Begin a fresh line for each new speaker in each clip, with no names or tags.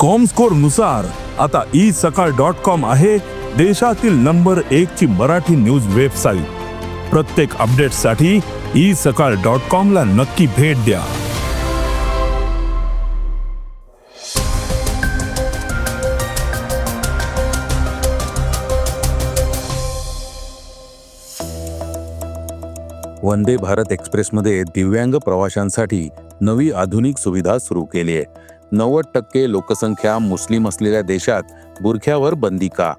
कॉमस्कोरनुसार आता E Sakal dot com आहे देशातील नंबर एक ची मराठी न्यूज वेबसाईट प्रत्येक अपडेटसाठी ई सकाळ डॉट कॉम ला नक्की भेट द्या.
वंदे भारत एक्सप्रेसमध्ये दिव्यांग प्रवाशांसाठी नवी आधुनिक सुविधा सुरू केली आहे. नव्वद टक्के लोकसंख्या मुस्लिम असलेल्या देशात बुरख्यावर बंदी का?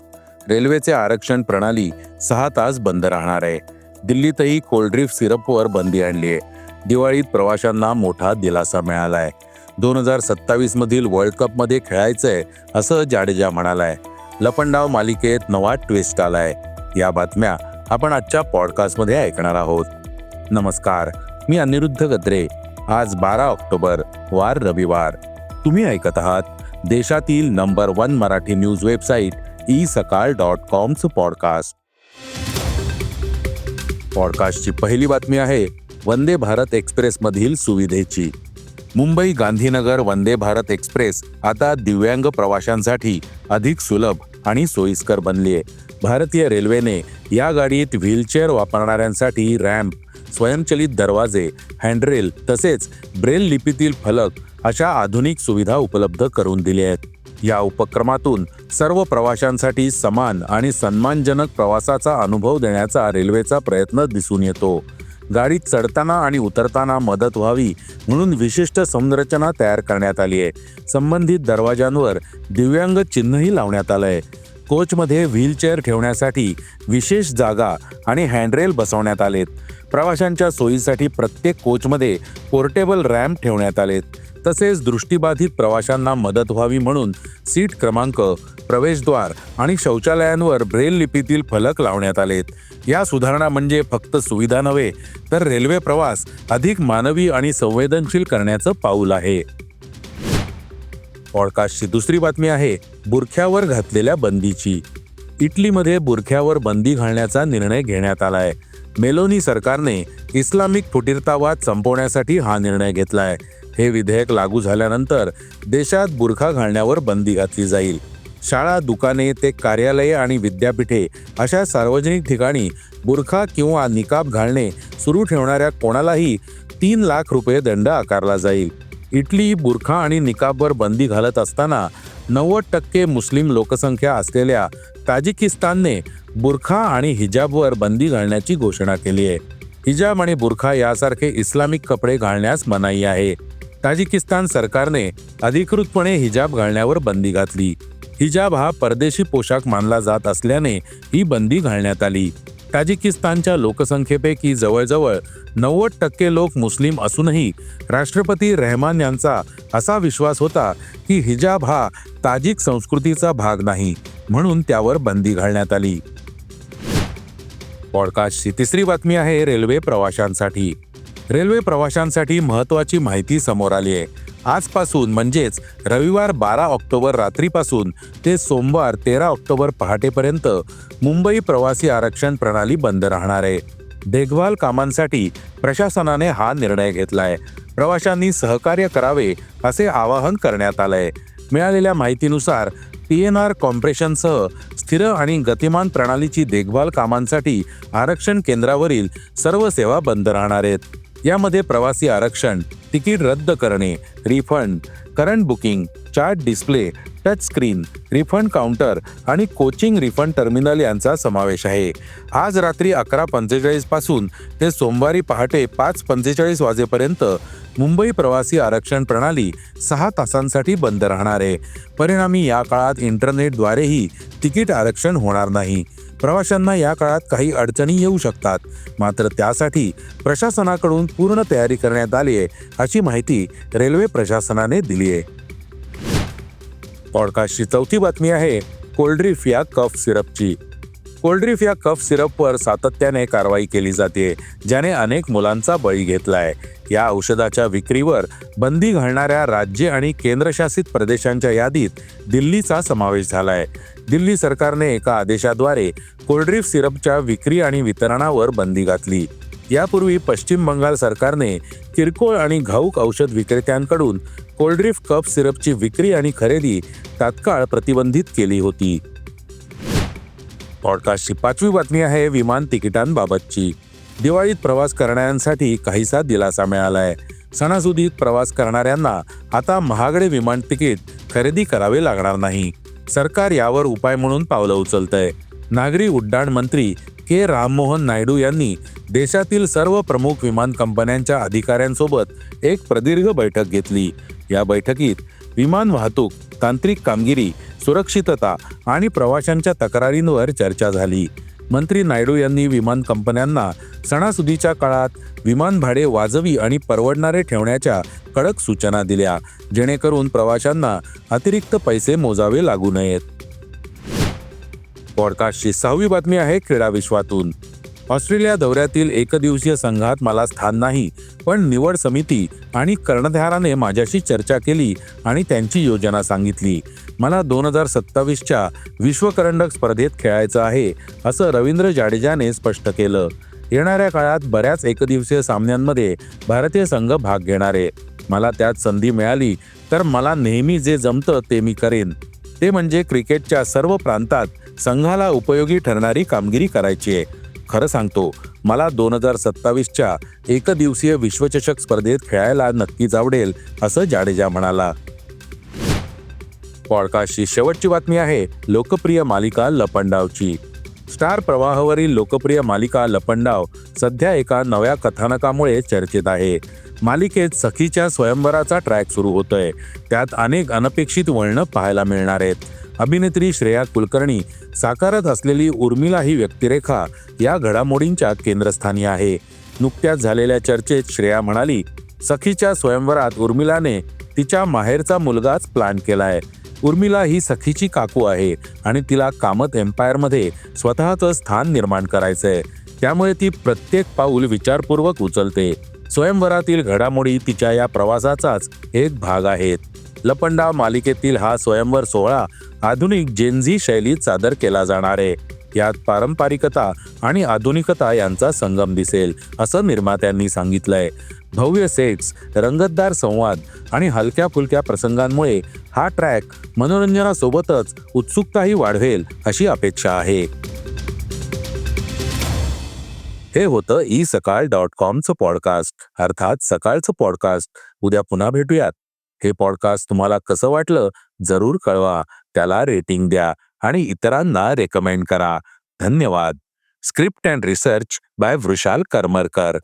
रेल्वेचे आरक्षण प्रणाली सहा तास बंद राहणार आहे. दिल्लीतही कोल्ड्रीफ सिरपवर बंदी आणली आहे. दिवाळीत प्रवाशांना मोठा दिलासा मिळाला आहे दोन हजार सत्तावीस मधील वर्ल्ड कपमध्ये खेळायचंय असं जाडेजा म्हणालाय. लपंडाव मालिकेत नवा ट्विस्ट आलाय. या बातम्या आपण आजच्या पॉडकास्टमध्ये ऐकणार आहोत. नमस्कार मी अनिरुद्ध गद्रे. आज बारा ऑक्टोबर वार रविवार. तुम्ही ऐकत आहात देशातील number one Marathi news website e Sakal dot कॉमचं podcast. पॉडकास्टची पहिली बातमी आहे वंदे भारत एक्सप्रेस मधील सुविधेची. मुंबई गांधीनगर वंदे भारत एक्सप्रेस आता दिव्यांग प्रवाशांसाठी अधिक सुलभ आणि सोयीस्कर बनली आहे भारतीय रेल्वेने या गाडीत व्हीलचेअर वापरणाऱ्यांसाठी रॅम्प स्वयंचलित दरवाजे हँडरेल तसेच ब्रेल लिपीतील फलक अशा आधुनिक सुविधा उपलब्ध करून दिल्या आहेत. या उपक्रमातून सर्व प्रवाशांसाठी समान आणि सन्मानजनक प्रवासाचा अनुभव देण्याचा रेल्वेचा प्रयत्न दिसून येतो. गाडीत चढताना आणि उतरताना मदत व्हावी म्हणून विशिष्ट संरचना तयार करण्यात आली आहे. संबंधित दरवाजांवर दिव्यांग चिन्हही लावण्यात आलं आहे कोचमध्ये व्हीलचेअर ठेवण्यासाठी विशेष जागा आणि हँडरेल बसवण्यात आलेत. प्रवाशांच्या सोयीसाठी प्रत्येक कोचमध्ये पोर्टेबल रॅम्प ठेवण्यात आलेत. तसेच दृष्टीबाधित प्रवाशांना मदत व्हावी म्हणून सीट क्रमांक प्रवेशद्वार आणि शौचालयांवर ब्रेल लिपीतील फलक लावण्यात आलेत. या सुधारणा म्हणजे फक्त सुविधा नव्हे तर रेल्वे प्रवास अधिक मानवी आणि संवेदनशील करण्याचं पाऊल आहे. पॉडकास्टची दुसरी बातमी आहे बुरख्यावर घातलेल्या बंदीची. इटलीमध्ये बुरख्यावर बंदी घालण्याचा निर्णय घेण्यात आलाय. मेलोनी सरकारने इस्लामिक फुटीरतावाद संपवण्यासाठी हा निर्णय घेतलाय. हे विधेयक लागू झाल्यानंतर देशात बुरखा घालण्यावर बंदी घातली जाईल. शाळा दुकाने ते कार्यालये आणि विद्यापीठे अशा सार्वजनिक ठिकाणी बुरखा किंवा निकाब घालणे सुरू ठेवणाऱ्या कोणालाही तीन लाख रुपये दंड आकारला जाईल. इटली बुरखा आणि निकाबवर बंदी घालत असताना नव्वद टक्के मुस्लिम लोकसंख्या असलेल्या ताजिकिस्तानने बुरखा आणि हिजाबवर बंदी घालण्याची घोषणा केली आहे. हिजाब आणि बुरखा यासारखे इस्लामिक कपडे घालण्यास मनाई आहे. ताजिकिस्तान सरकारने अधिकृतपणे हिजाब घालण्यावर बंदी घातली. हिजाब हा परदेशी पोशाख मानला जात असल्याने ही बंदी घालण्यात आली. ताजिकिस्तानच्या लोकसंख्येपैकी जवळजवळ नव्वद टक्के लोक मुस्लिम असूनही राष्ट्रपती रेहमान यांचा असा विश्वास होता की हिजाब हा ताजिक संस्कृतीचा भाग नाही म्हणून त्यावर बंदी घालण्यात आली. पॉडकास्टची तिसरी बातमी आहे रेल्वे प्रवाशांसाठी. रेल्वे प्रवाशांसाठी महत्त्वाची माहिती समोर आली आहे. आजपासून म्हणजेच रविवार बारा ऑक्टोबर रात्रीपासून ते सोमवार तेरा ऑक्टोबर पहाटेपर्यंत मुंबई प्रवासी आरक्षण प्रणाली बंद राहणार आहे. देखभाल कामांसाठी प्रशासनाने हा निर्णय घेतलाय. प्रवाशांनी सहकार्य करावे असे आवाहन करण्यात आलंय. मिळालेल्या माहितीनुसार टी एन आर कॉम्प्रेशनसह स्थिर आणि गतिमान प्रणालीची देखभाल कामांसाठी आरक्षण केंद्रावरील सर्व सेवा बंद राहणार आहेत. यामध्ये प्रवासी आरक्षण तिकीट रद्द करणे refund current booking chart display touch screen refund counter आणि कोचिंग रिफंड टर्मिनल यांचा समावेश आहे. आज रात्री अकरा पंचेचाळीसपासून ते सोमवारी पहाटे पाच पंचेचाळीस वाजेपर्यंत मुंबई प्रवासी आरक्षण प्रणाली सहा तासांसाठी बंद राहणार आहे. परिणामी या काळात इंटरनेटद्वारेही तिकीट आरक्षण होणार नाही. प्रवाशांना या काळात काही अडचणी येऊ शकतात. मात्र त्यासाठी प्रशासनाकडून पूर्ण तयारी करण्यात आली आहे अशी माहिती रेल्वे प्रशासनाने दिली आहे. पॉडकास्टची चौथी बातमी आहे कोल्ड्रीफ या कफ सिरपची. कोल्ड्रीफ या कफ सिरपवर सातत्याने कारवाई केली जाते ज्याने अनेक मुलांचा बळी घेतलाय. या औषधाच्या विक्रीवर बंदी घालणाऱ्या राज्य आणि केंद्रशासित प्रदेशांच्या यादीत दिल्लीचा समावेश झालाय. दिल्ली सरकारने एका आदेशाद्वारे कोल्ड्रीफ सिरपच्या विक्री आणि वितरणावर बंदी घातली. यापूर्वी पश्चिम बंगाल सरकारने किरकोळ आणि घाऊक औषध विक्रेत्यांकडून कोल्ड्रिफ कफ सिरपची विक्री आणि खरेदी तात्काळ प्रतिबंधित केली होती. पॉडकास्टची पाचवी बातमी आहे विमान तिकिटांबाबतची. दिवाळीत प्रवास करणाऱ्यांसाठी काहीसा दिलासा मिळालाय. सणासुदीत प्रवास करणाऱ्यांना आता महागडे विमान तिकीट खरेदी करावे लागणार नाही. सरकार यावर उपाय म्हणून पावलं उचलतंय. नागरी उड्डाण मंत्री के. राममोहन नायडू यांनी देशातील सर्व प्रमुख विमान कंपन्यांच्या अधिकाऱ्यांसोबत एक प्रदीर्घ बैठक घेतली. या बैठकीत विमान वाहतूक तांत्रिक कामगिरी सुरक्षितता आणि प्रवाशांच्या तक्रारींवर चर्चा झाली. मंत्री नायडू यांनी विमान कंपन्यांना सणासुदीच्या काळात विमान भाडे वाजवी आणि परवडणारे ठेवण्याच्या कडक सूचना दिल्या जेणेकरून प्रवाशांना अतिरिक्त पैसे मोजावे लागू नयेत. पॉडकास्टची सहावी बातमी आहे क्रीडा विश्वातून. ऑस्ट्रेलिया दौऱ्यातील एकदिवसीय संघात मला स्थान नाही पण निवड समिती आणि कर्णधाराने माझ्याशी चर्चा केली आणि त्यांची योजना सांगितली. मला दोन हजार सत्तावीसच्या विश्वकरंडक स्पर्धेत खेळायचं आहे असं रवींद्र जाडेजाने स्पष्ट केलं. येणाऱ्या काळात बऱ्याच एकदिवसीय सामन्यांमध्ये भारतीय संघ भाग घेणार आहे. मला त्यात संधी मिळाली तर मला नेहमी जे जमतं ते मी करेन. ते म्हणजे क्रिकेटच्या सर्व प्रांतात संघाला उपयोगी ठरणारी कामगिरी करायची आहे. खरं सांगतो मला दोन हजार सत्तावीसच्या एकदिवसीय विश्वचषक स्पर्धेत खेळायला नक्कीच आवडेल असं जाडेजा म्हणाला. पॉडकास्टची शेवटची बातमी आहे लोकप्रिय मालिका लपंडावची. स्टार प्रवाहावरील लोकप्रिय मालिका लपंडाव सध्या एका नव्या कथानकामुळे चर्चेत आहे. मालिकेत सखीच्या स्वयंवराचा ट्रॅक सुरू होतोय. त्यात अनेक अनपेक्षित वळणं पाहायला मिळणार आहेत. अभिनेत्री श्रेया कुलकर्णी साकारत असलेली उर्मिला ही व्यक्तिरेखा या घडामोडींच्या केंद्रस्थानी आहे. नुकत्याच झालेल्या चर्चेत श्रेया म्हणाली सखीच्या स्वयंवरात उर्मिलाने तिच्या माहेरचा मुलगाच प्लॅन केलाय. उर्मिला ही सखीची काकू आहे आणि तिला कामत एम्पायरमध्ये स्वतःचं स्थान निर्माण करायचंय. त्यामुळे ती प्रत्येक पाऊल विचारपूर्वक उचलते. स्वयंवरातील घडामोडी तिच्या या प्रवासाचाच एक भाग आहेत. लपंडाव मालिकेतील हा स्वयंवर सोहळा आधुनिक जेनझी शैलीत सादर केला जाणार आहे. यात पारंपरिकता आणि आधुनिकता यांचा संगम दिसेल असं निर्मात्यांनी सांगितलंय. भव्य सेट्स रंगतदार संवाद आणि हलक्या फुलक्या प्रसंगांमुळे हा ट्रॅक मनोरंजनासोबतच उत्सुकताही वाढवेल अशी अपेक्षा आहे. हे होतं ई सकाळ डॉट कॉमचं पॉडकास्ट अर्थात सकाळचं पॉडकास्ट. उद्या पुन्हा भेटूयात. हे पॉडकास्ट तुम्हाला कसं वाटलं जरूर कळवा. त्याला रेटिंग द्या. आणि इतरांना रेकमेंड करा. धन्यवाद. Script and research by Vrushal Karmarkar